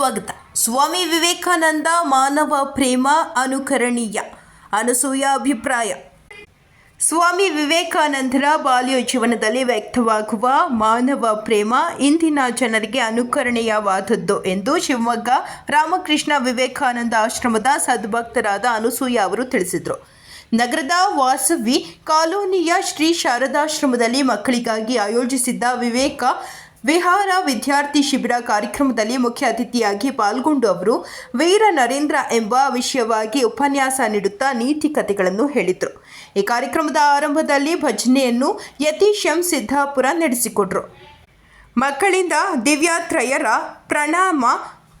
ಸ್ವಾಗತ. ಸ್ವಾಮಿ ವಿವೇಕಾನಂದ ಮಾನವ ಪ್ರೇಮ ಅನುಕರಣೀಯ. ಅನಸೂಯ ಅಭಿಪ್ರಾಯ. ಸ್ವಾಮಿ ವಿವೇಕಾನಂದರ ಬಾಲ್ಯ ಜೀವನದಲ್ಲಿ ವ್ಯಕ್ತವಾಗುವ ಮಾನವ ಪ್ರೇಮ ಇಂದಿನ ಜನರಿಗೆ ಅನುಕರಣೀಯವಾದದ್ದು ಎಂದು ಶಿವಮೊಗ್ಗ ರಾಮಕೃಷ್ಣ ವಿವೇಕಾನಂದ ಆಶ್ರಮದ ಸದ್ಭಕ್ತರಾದ ಅನಸೂಯ ಅವರು ತಿಳಿಸಿದರು. ನಗರದ ವಾಸವಿ ಕಾಲೋನಿಯ ಶ್ರೀ ಶಾರದಾಶ್ರಮದಲ್ಲಿ ಮಕ್ಕಳಿಗಾಗಿ ಆಯೋಜಿಸಿದ್ದ ವಿವೇಕ ವಿಹಾರ ವಿದ್ಯಾರ್ಥಿ ಶಿಬಿರ ಕಾರ್ಯಕ್ರಮದಲ್ಲಿ ಮುಖ್ಯ ಅತಿಥಿಯಾಗಿ ಪಾಲ್ಗೊಂಡು ಅವರು, ವೀರ ನರೇಂದ್ರ ಎಂಬ ವಿಷಯವಾಗಿ ಉಪನ್ಯಾಸ ನೀಡುತ್ತಾ ನೀತಿ ಕಥೆಗಳನ್ನು ಹೇಳಿದರು. ಈ ಕಾರ್ಯಕ್ರಮದ ಆರಂಭದಲ್ಲಿ ಭಜನೆಯನ್ನು ಯತೀಶ್ ಎಂ ಸಿದ್ದಾಪುರ ನಡೆಸಿಕೊಟ್ರು. ಮಕ್ಕಳಿಂದ ದಿವ್ಯಾತ್ರಯರ ಪ್ರಣಾಮ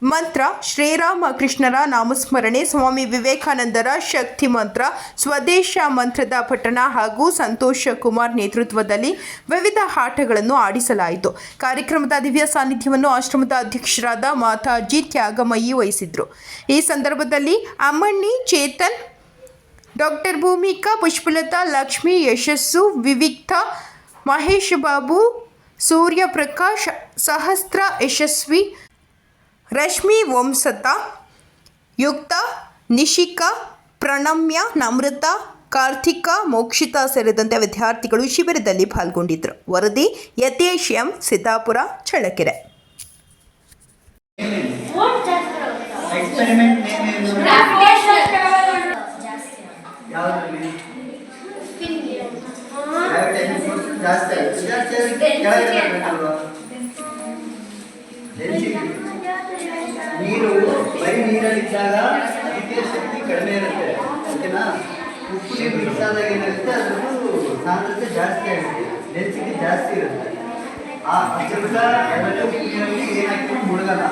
ಮಂತ್ರ, ಶ್ರೀರಾಮ ಕೃಷ್ಣರ ನಾಮಸ್ಮರಣೆ, ಸ್ವಾಮಿ ವಿವೇಕಾನಂದರ ಶಕ್ತಿ ಮಂತ್ರ, ಸ್ವದೇಶ ಮಂತ್ರದ ಪಠಣ ಹಾಗೂ ಸಂತೋಷ ಕುಮಾರ್ ನೇತೃತ್ವದಲ್ಲಿ ವಿವಿಧ ಆಟಗಳನ್ನು ಆಡಿಸಲಾಯಿತು. ಕಾರ್ಯಕ್ರಮದ ದಿವ್ಯ ಸಾನ್ನಿಧ್ಯವನ್ನು ಆಶ್ರಮದ ಅಧ್ಯಕ್ಷರಾದ ಮಾತಾಜಿ ತ್ಯಾಗಮಯಿ ವಹಿಸಿದ್ರು. ಈ ಸಂದರ್ಭದಲ್ಲಿ ಅಮ್ಮಣ್ಣಿ ಚೇತನ್, ಡಾಕ್ಟರ್ ಭೂಮಿಕಾ, ಪುಷ್ಪಲತಾ, ಲಕ್ಷ್ಮಿ, ಯಶಸ್ಸು, ವಿವಿಕ್ತ, ಮಹೇಶ್ ಬಾಬು, ಸೂರ್ಯಪ್ರಕಾಶ್, ಸಹಸ್ರ ಯಶಸ್ವಿ ರಶ್ಮಿ ವಂಸತ ಯುಕ್ತ ನಿಶಿಕ ಪ್ರಣಮ್ಯ ನಮೃತ ಕಾರ್ತಿಕ ಮೋಕ್ಷಿತ ಸೇರಿದಂತೆ ವಿದ್ಯಾರ್ಥಿಗಳು ಶಿಬಿರದಲ್ಲಿ ಪಾಲ್ಗೊಂಡಿದ್ದರು ವರದಿ ಯತೇಶ್ಯಂ ಸಿದ್ದಾಪುರ ಚಳ್ಳಕೆರೆ. ಜಾಸ್ತಿ ನೀರು, ಬರೀ ನೀರಲ್ಲಿದ್ದಾಗ ವಿದ್ಯುತ್ ಶಕ್ತಿ ಕಡಿಮೆ ಇರುತ್ತೆ. ಓಕೆನಾ ಉಪ್ಪು ನೀರು ಮಿಕ್ಸ್ ಆದಾಗ ಏನಾಗುತ್ತೆ? ಅದ್ರದ್ದು ಸಾಂದ್ರತೆ ಜಾಸ್ತಿ ಆಗುತ್ತೆ. ಡೆನ್ಸಿಟಿ ಜಾಸ್ತಿ ಇರುತ್ತೆ. ಆ ಅದ್ರಿಂದ ಉಪ್ಪು ನೀರಲ್ಲಿ ಏನಾಗ್ತದೆ ಮುಳುಗಲ್ಲ.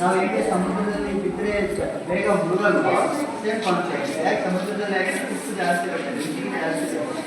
ನಾವು ಹೇಗೆ ಸಮುದ್ರದಲ್ಲಿ ಬಿದ್ದರೆ ಬೇಗ ಮುಳುಗಲ್ಲ ಸೇಮ್ ಕಾನ್ಸೆಪ್ಟ್ ಯಾಕೆ ಸಮುದ್ರದಲ್ಲಿ ಯಾಕೆ ಉಪ್ಪು ಜಾಸ್ತಿ ಇರುತ್ತೆ ಡೆನ್ಸಿಟಿ ಜಾಸ್ತಿ ಇರುತ್ತೆ.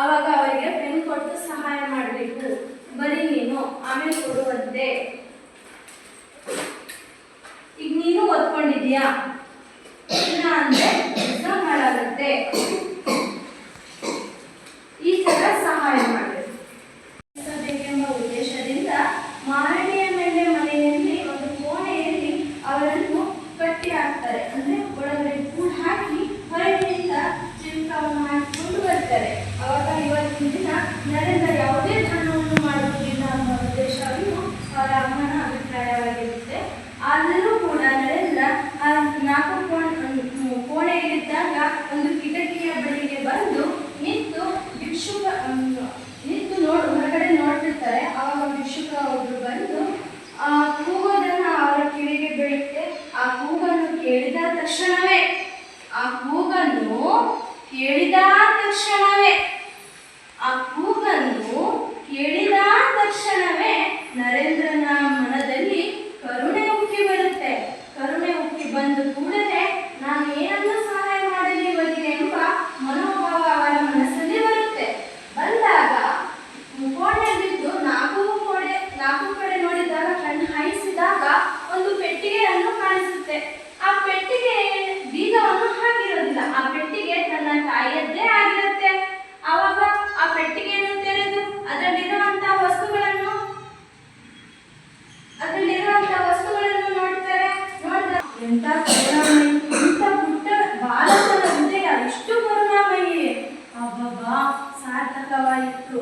ಅವಾಗ ಅವರಿಗೆ ಪೆನ್ ಕೊಟ್ಟು ಸಹಾಯ ಮಾಡಬೇಕು. ಬರೀ ನೀನು ಆಮೇಲೆ ಕೊಡುವಂತೆ. ಎಂತ ಕರುಣಾಮಯಿ ಇಂಥ ಪುಟ್ಟ ಬಾಲಕನ ಹೃದಯ ಇಷ್ಟು ಕರುಣಾಮಯಿ. ಅಬ್ಬಬ್ಬಾ ಸಾರ್ಥಕವಾಯಿತು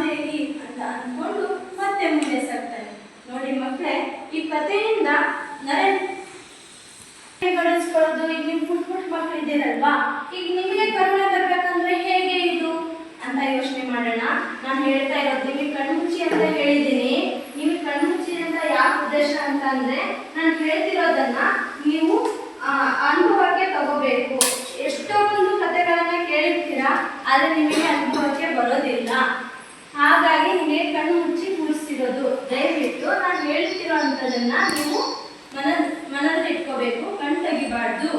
ದೇವಿ ಅಂತ ಅಂದ್ಕೊಂಡು ಮತ್ತೆ ಮುಂದೆ ಸಾಗ್ತಾರೆ ನೋಡಿ ಮಕ್ಕಳೇ ಈ ಕಥೆಯಿಂದ ನರೇಂದ್ರ ಗಳಿಸ್ಕೊಳ್ಳೋದು ಈಗ ನಿಮ್ಮ ಪುಟ್ ಪುಟ್ ಮಕ್ಕಳು ಇದ್ದೀರಲ್ವಾ? ಈಗ ನಿಮಗೆ ಕರುಣೆ ಬರ್ಬೇಕಂದ್ರೆ ಮಾಡೋಣ. ನಾನು ಹೇಳ್ತಾ ಇರೋದು, ನಿಮಗೆ ಕಣ್ಮುಚ್ಚಿ ಅಂತ ಹೇಳಿದ್ದೀನಿ. ನೀವು ಕಣ್ಮುಚ್ಚಿ ಅಂತ ಯಾಕೆ ಉದ್ದೇಶ ಅಂತ ಅಂದ್ರೆ ನಾನು ಹೇಳ್ತಿರೋದನ್ನ ನೀವು ಅನುಭವಕ್ಕೆ ತಗೋಬೇಕು. ಎಷ್ಟೊಂದು ಕಥೆಗಳನ್ನ ಕೇಳಿರ್ತೀರಾ, ಆದರೆ ನಿಮಗೆ ಅನುಭವಕ್ಕೆ ಬರೋದಿಲ್ಲ. ಹಾಗಾಗಿ ನಿಮಗೆ ಕಣ್ಣು ಮುಚ್ಚಿ ಕೂರಿಸ್ತಿರೋದು. ದಯವಿಟ್ಟು ನಾನು ಹೇಳ್ತಿರೋ ಅಂಥದನ್ನ ನೀವು ಮನ ಮನದಲ್ಲಿ ಇಟ್ಕೋಬೇಕು ಕಣ್ ತೆಗಿಬಾರ್ದು.